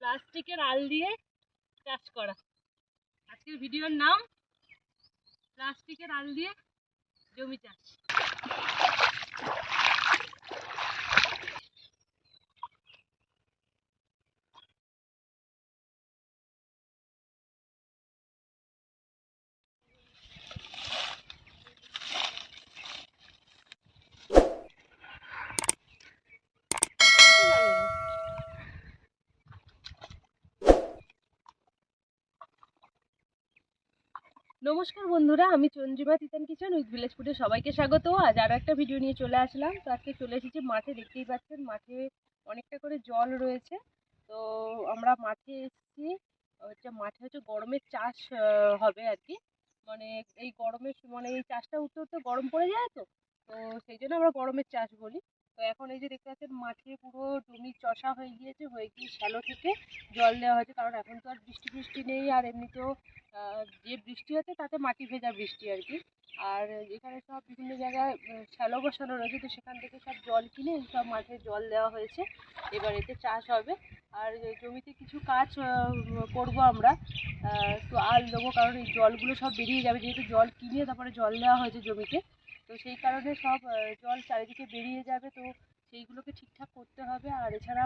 প্লাস্টিকের আল দিয়ে চাষ করা। আজকের ভিডিওর নাম প্লাস্টিকের আল দিয়ে জমি চাষ। নমস্কার বন্ধুরা, আমি Chandrima Titan kitchen with village ফুডে সবাইকে স্বাগত। আজ আরও একটা ভিডিও নিয়ে চলে আসলাম। তো আজকে চলে এসেছি মাঠে, দেখতেই পাচ্ছেন মাঠে অনেকটা করে জল রয়েছে। তো আমরা মাঠে এসেছি, হচ্ছে মাঠে হচ্ছে গরমের চাষ হবে আর কি। মানে এই গরমের মানে এই চাষটা উঠতে উঠতে গরম পড়ে যায় তো? তো সেই জন্য আমরা গরমের চাষ বলি। তো এখন এই যে দেখতে পাচ্ছেন, মাঠে পুরো জমি চষা হয়ে গিয়েছে, হয়ে গিয়ে শ্যালো থেকে জল দেওয়া হয়েছে। কারণ এখন তো আর বৃষ্টি ফৃষ্টি নেই, আর এমনিতেও যে বৃষ্টি হচ্ছে তাতে মাটি ভেজা বৃষ্টি আর কি। আর এখানে সব বিভিন্ন জায়গায় শ্যালো বসানো রয়েছে, তো সেখান থেকে সব জল কিনে সব মাঠে জল দেওয়া হয়েছে। এবার এতে চাষ হবে। আর জমিতে কিছু কাজ করব আমরা। একটু আল দেবো, কারণ এই জলগুলো সব বেরিয়ে যাবে। যেহেতু জল কিনে তারপরে জল দেওয়া হয়েছে জমিতে তো সেই কারণে সব জল চারিদিকে বেরিয়ে যাবে তো সেইগুলোকে ঠিকঠাক করতে হবে। আর এছাড়া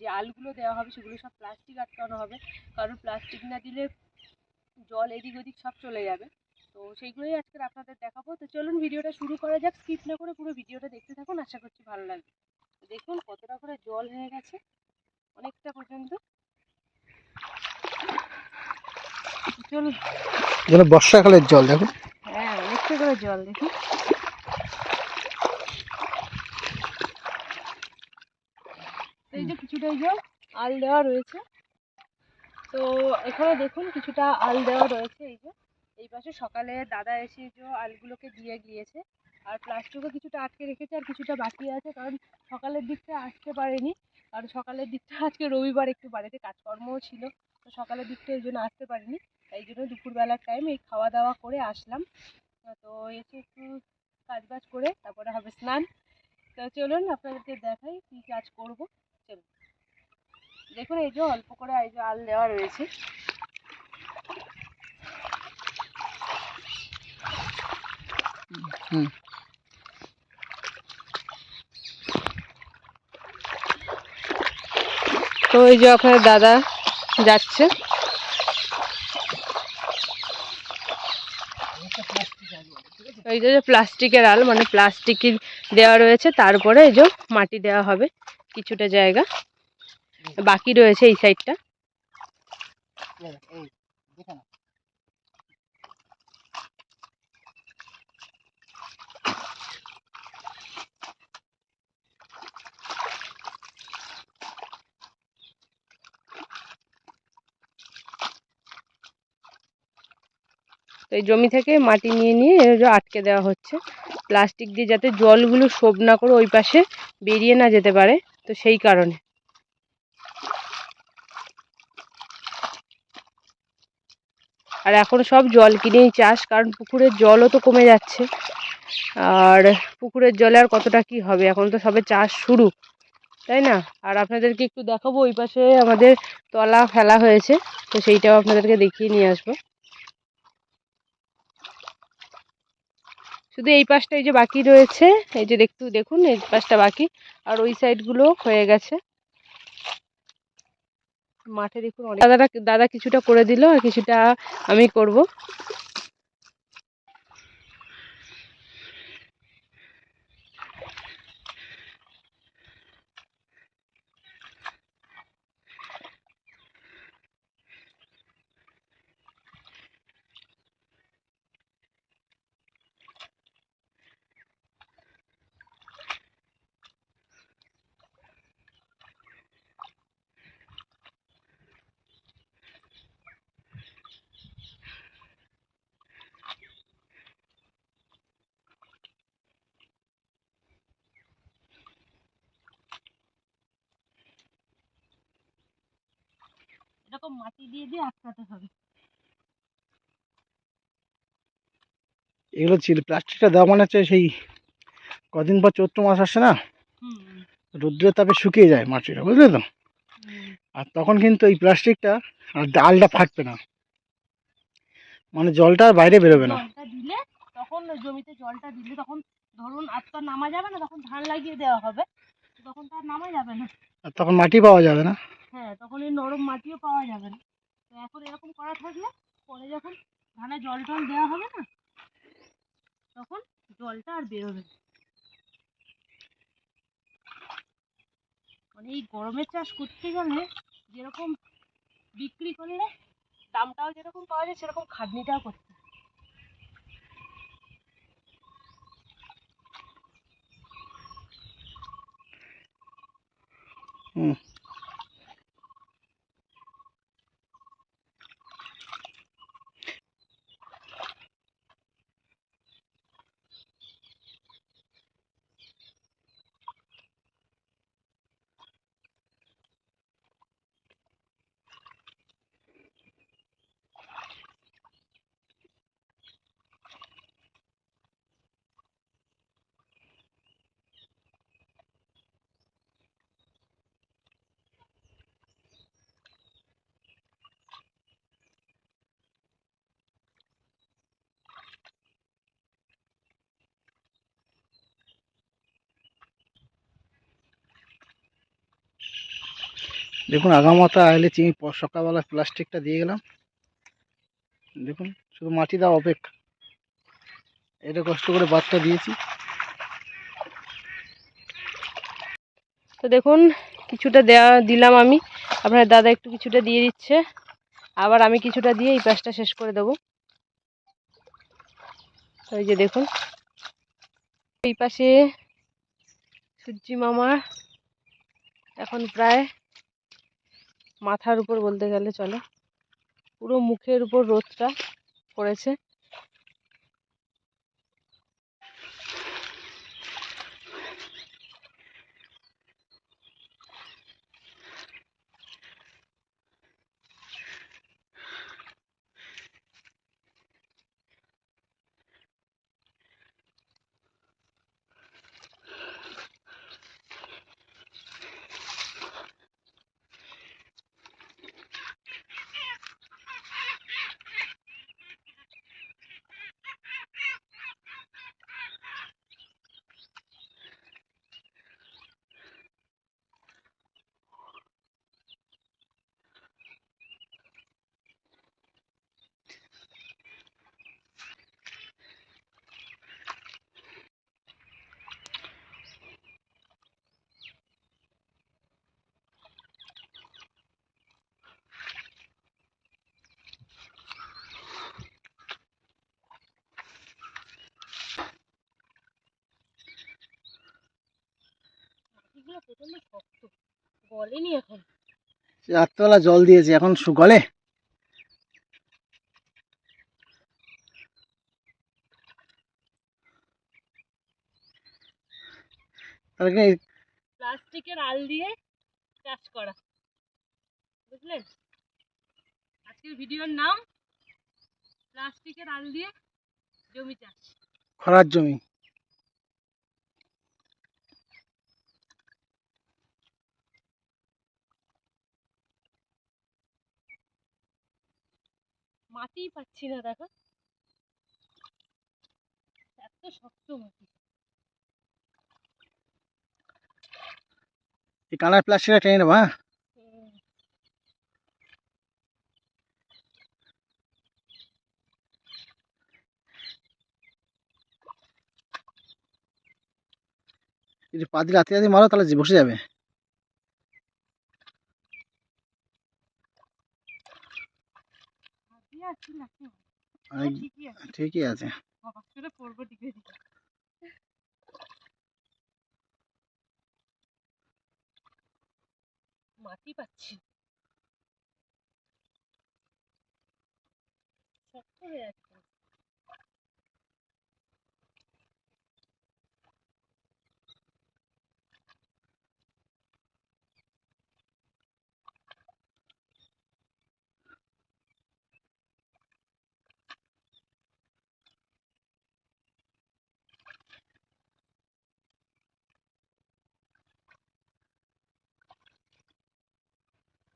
যে আলগুলো দেওয়া হবে সেগুলো সব প্লাস্টিক আটকানো হবে। কারণ প্লাস্টিক না দিলে জল এদিক ওদিক সব চলে যাবে। তো সেইগুলোই আজকে আপনাদের দেখাবো। তো চলুন ভিডিওটা শুরু করা যাক। স্কিপ না করে পুরো ভিডিওটা দেখতে থাকুন। আশা করছি ভালো লাগবে। দেখুন কতটা করে জল হয়ে গেছে। অনেকটা পর্যন্ত। চলুন। বর্ষাকালের জল দেখুন। হ্যাঁ অনেকটা করে জল দেখুন তো এই যে কিছুটা এই যে আল দেওয়া রয়েছে। তো এখানে দেখুন কিছুটা আল দেওয়া রয়েছে এই যে। এই পাশে সকালে দাদা এসে যে আলগুলোকে দিয়ে গিয়েছে। আর প্লাস্টিকও কিছুটা আটকে রেখেছে আর কিছুটা বাকি আছে কারণ সকালের দিকটা আসতে পারেনি। কারণ সকালের দিকটা আজকে রবিবার একটু বাড়িতে কাজকর্মও ছিল। তো সকালের দিকটা এই জন্য আসতে পারিনি। তাই জন্য দুপুরবেলার টাইম এই খাওয়া দাওয়া করে আসলাম। তো এসে একটু কাজ বাজ করে তারপরে হবে স্নান। তো চলুন আপনাদেরকে দেখাই কী কাজ করব। চলুন। দেখুন, এই যে অল্প করে এই যে আল দেওয়া রয়েছে। তো এই যে আপনার দাদা যাচ্ছে। এই যে প্লাস্টিকের আল মানে প্লাস্টিকের দেওয়া রয়েছে, তারপরে এই যে মাটি দেওয়া হবে, কিছুটা জায়গা। বাকি রয়েছে এই সাইডটা। তো এই জমি থেকে মাটি নিয়ে নিয়ে যে আটকে দেওয়া হচ্ছে। প্লাস্টিক দিয়ে যাতে জলগুলো শোভ না করে ওই পাশে বেরিয়ে না যেতে পারে তো সেই কারণে। আর এখন সব জল কিনেই চাষ, কারণ পুকুরের জলও তো কমে যাচ্ছে। আর পুকুরের জলে আর কতটা কি হবে? এখন তো সবে চাষ শুরু, তাই না? আর আপনাদেরকে একটু দেখাবো, ওই পাশে আমাদের তলা ফেলা হয়েছে, তো সেইটাও আপনাদেরকে দেখিয়ে নিয়ে আসব। শুধু এই পাশটা এই যে বাকি রয়েছে, এই যে একটু দেখুন, এই পাশটা বাকি, আর ওই সাইডগুলো হয়ে গেছে। মাঠে দেখুন দাদারা দাদা কিছুটা করে দিল আর কিছুটা আমি করব। এরকম মাটি দিয়ে দিয়ে আটকাতে হবে। এগুলো ছিল প্লাস্টিকটা দেওয়া মানে হচ্ছে সেই কদিন পর চৈত্র মাস আসে না? রৌদ্রের তাপে শুকিয়ে যায় মাটিটা বুঝলে তো? আর তখন কিন্তু এই প্লাস্টিকটা আর ডালটা ফাটবে না। মানে জলটা আর বাইরে বেরোবে না। দিলে তখন জমিতে জলটা দিলে তখন ধরুন আর তো নামা যাবে না তখন ধান লাগিয়ে দেওয়া হবে। তখন তো আর নামা যাবে না। আর তখন মাটি পাওয়া যাবে না। হ্যাঁ তখন এই নরম মাটিও পাওয়া যাবে না। তো এখন এরকম করা থাকলে পরে যখন ধানে জল টল দেওয়া হবে না, তখন জলটা আর বেরোবে না। মানে এই গরমের চাষ করতে গেলে যেরকম বিক্রি করলে দামটাও যেরকম পাওয়া যায়, সেরকম খাটনিটাও করতে হয়। হুম দেখুন আগামাতা আইলে চিনি সকালবেলা প্লাস্টিকটা দিয়ে গেলাম। দেখুন, শুধু মাটি দেওয়া অপেক্ষা। এটা কষ্ট করে বাদটা দিয়েছি। তো দেখুন, কিছুটা দেওয়া দিলাম আমি। আপনার দাদা একটু কিছুটা দিয়ে দিচ্ছে। আবার আমি কিছুটা দিয়ে এই পাশটা শেষ করে দেবো। ওই যে দেখুন, এই পাশে সূর্যি মামা এখন প্রায় মাথার উপর বলতে গেলে চলে। পুরো মুখের উপর রোদটা পড়েছে। প্রচণ্ড শক্ত। গলেনি এখন। রাত্রেবেলা জল দিয়েছি এখন গলে? প্লাস্টিকের আল দিয়ে চাষ করা। বুঝলেন? আজকের ভিডিওর নাম প্লাস্টিকের আল দিয়ে জমি চাষ। খরার জমি। মাটিই পাচ্ছি না দেখো। এত শক্ত মাটি। এই কালার প্লাস্টিকটা টেনে নেব হ্যাঁ। যদি পা রাতে রাতে মারো তাহলে বসে যাবে হাতে আছি নাকি অনেক ঠিকই আছে। আছে। মাটি পাচ্ছি। শক্ত হয়ে যাচ্ছে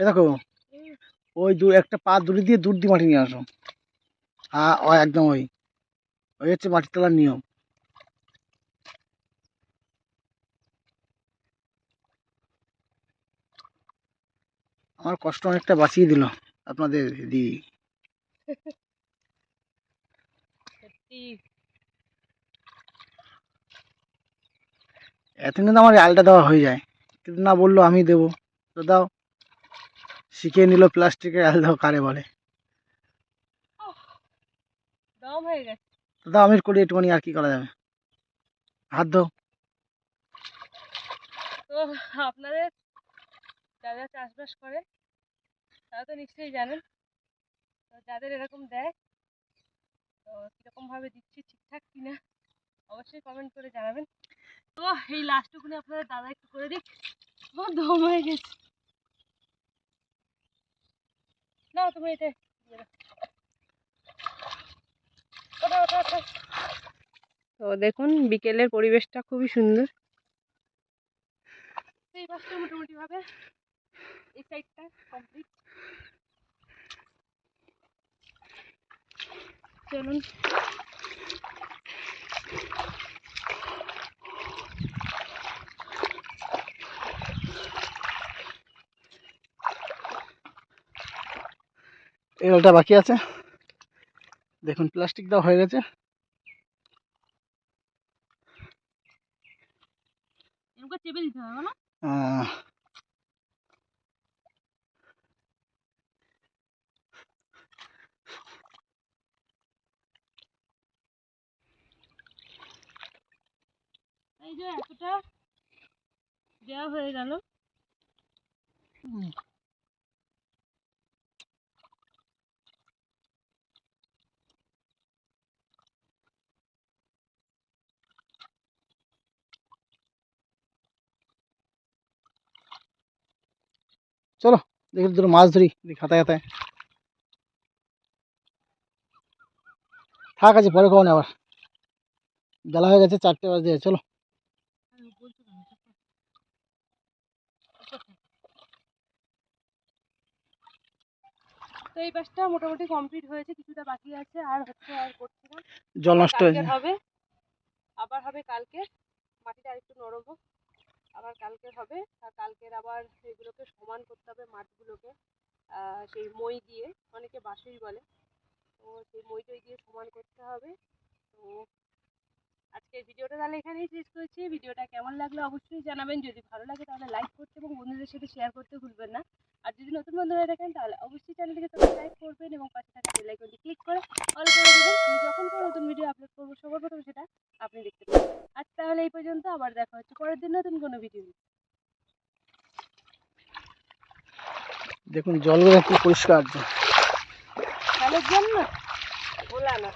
এ দেখো ওই দু একটা পা দূরে দিয়ে দূর দিয়ে মাটি নিয়ে আসো। হ্যাঁ ও একদম ওই। ওই হচ্ছে মাটি তোলার নিয়ম। আমার কষ্ট অনেকটা বাঁচিয়ে দিল আপনাদের দিদি। এতদিন তো আমার আলটা দেওয়া হয়ে যায়। কিন্তু না বলল আমি দেবো। তো দাও। শিখিয়ে নিল প্লাস্টিকের আল দাও কারে বলে। দম হয়ে গেছে। তো দাও আমি করি একটুখানি আর কি করা যাবে? হাত দাও তো আপনাদের যারা চাষবাস করে তারা তো নিশ্চয়ই জানেন। তো যাদের এরকম দেয় তো কীরকমভাবে দিচ্ছি ঠিকঠাক কিনা অবশ্যই কমেন্ট করে জানাবেন। তো এই লাস্টটুকুনি আপনাদের দাদা একটু করে দিক। আমার দম হয়ে গেছে। তুমি দাও। ওঠো, ওঠো। তো দেখুন বিকেলের পরিবেশটা খুবই সুন্দর এই পাশটা মোটামুটি ভাবে এই সাইডটা কমপ্লিট চলুন এই আলটা বাকি আছে। দেখুন প্লাস্টিক দেওয়া হয়ে গেছে। এই যে এতটা দেওয়া হয়ে গেল। চলো দেখি দুটো মাছ ধরি দেখি হাতায় হাতায় থাক আছে পরে খাওয়ানি আবার। বেলা হয়ে গেছে চারটে বাজে চলো। তো এই পাশটা মোটামুটি কমপ্লিট হয়েছে কিছুটা বাকি আছে আর হচ্ছে আর করছি না। জল নষ্ট কালকের হবে আবার হবে কালকে মাটিটা আরেকটু নরম হোক। আবার কালকে হবে। আর কালকের আবার সেগুলোকে সমান করতে হবে মাঠগুলোকে সেই মই দিয়ে। অনেকে বাসুই বলে। তো সেই মই টই দিয়ে সমান করতে হবে। তো আজকের ভিডিওটা তাহলে এখানেই শেষ করছি। ভিডিওটা কেমন লাগল অবশ্যই জানাবেন। যদি ভালো লাগে তাহলে লাইক করতে এবং বন্ধুদের সাথে শেয়ার করতে ভুলবেন না। আর যদি নতুন বন্ধু হয়ে থাকেন তাহলে অবশ্যই চ্যানেলটিকে সাবস্ক্রাইব করবেন এবং পাশে থাকা বেল আইকনটি ক্লিক করে অল করে দেবেন। আমি যখন কোনো নতুন ভিডিও আপলোড করব সবার প্রথম সেটা আপনি দেখতে পাবেন। আজ তাহলে এই পর্যন্ত আবার দেখা হচ্ছে পরের দিন নতুন কোনো ভিডিও দেখুন জলগুলো কি পরিষ্কার। তাহলে জন্য বলা না।